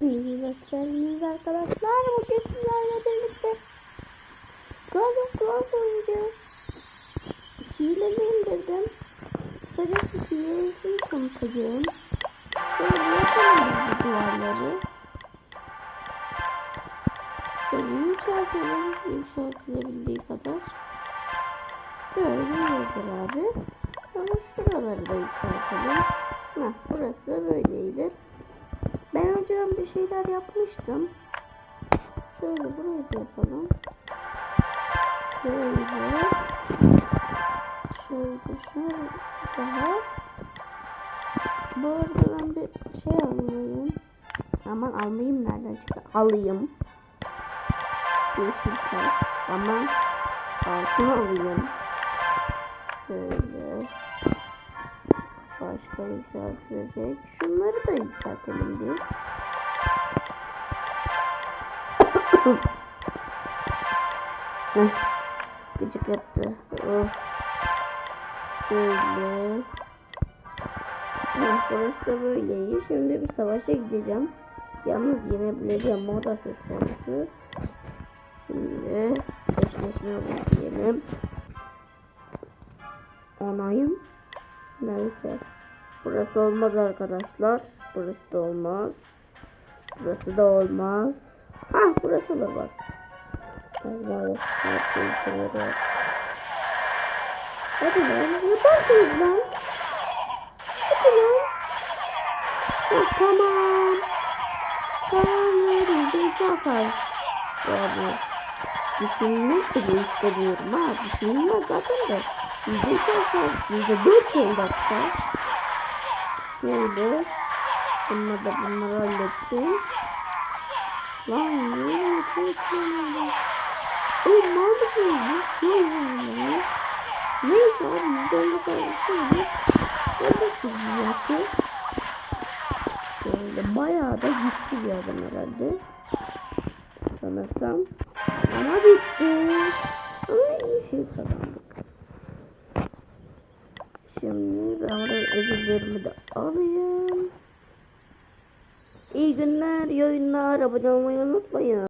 Hoş geldiniz arkadaşlar. Bugün sizlerle birlikte God of War oynayacağız. Hileli indirdim. Kısacası hilesini tanıtacağım. Şöyle yapalım bu duvarları. Şöyle yükseltelim. Yükseltilebildiği kadar. Böyle yeter abi. Sonra şuraları da yükseltelim. Heh, burası da böyleydi. Şeyler yapmıştım. Şöyle burayı da yapalım. Şöyle. Şöyle şöyle daha. Bu arada ben bir şey almalıyım. Aman almayayım nereden çıktı? Alayım. Yeşil taş. Aman altını alayım. Şöyle. Başka yükseltilecek. Şunları da yükseltelim bir. Heh, Gıcık yaptı. Oh. Şöyle. Heh, burası da böyle iyi. Şimdi bir savaşa gideceğim. Yalnız yenebileceğim. O da söz konusu. Şimdi eşleşme diyelim. Onayım. Neyse. Burası olmaz arkadaşlar. Burası da olmaz. Burası da olmaz. Ha burası olur bak. Hadi lan yaparsınız lan. Hadi lan. Ha, tamam. Tamam verin. Bir zafer. Yani düşünmek bile istemiyorum ha. Düşünmek zaten de. Yüzde zafer. Yüzde dört oldu hatta. Şöyle. Bunlar da bunları halletsin. Lan ne yapıyorsun? Oğlum ne yapıyorsun ya? Ne yapıyorsun? Neyse abi yüzde on dokuz şimdi. Öyle çiziyor Şöyle bayağı da güçlü bir adam herhalde. Sanırsam. Ama bitti. Ama iyi şey kazandık. Şimdi ben buraya ödüllerimi de alayım. İyi günler, iyi oyunlar, abone olmayı unutmayın.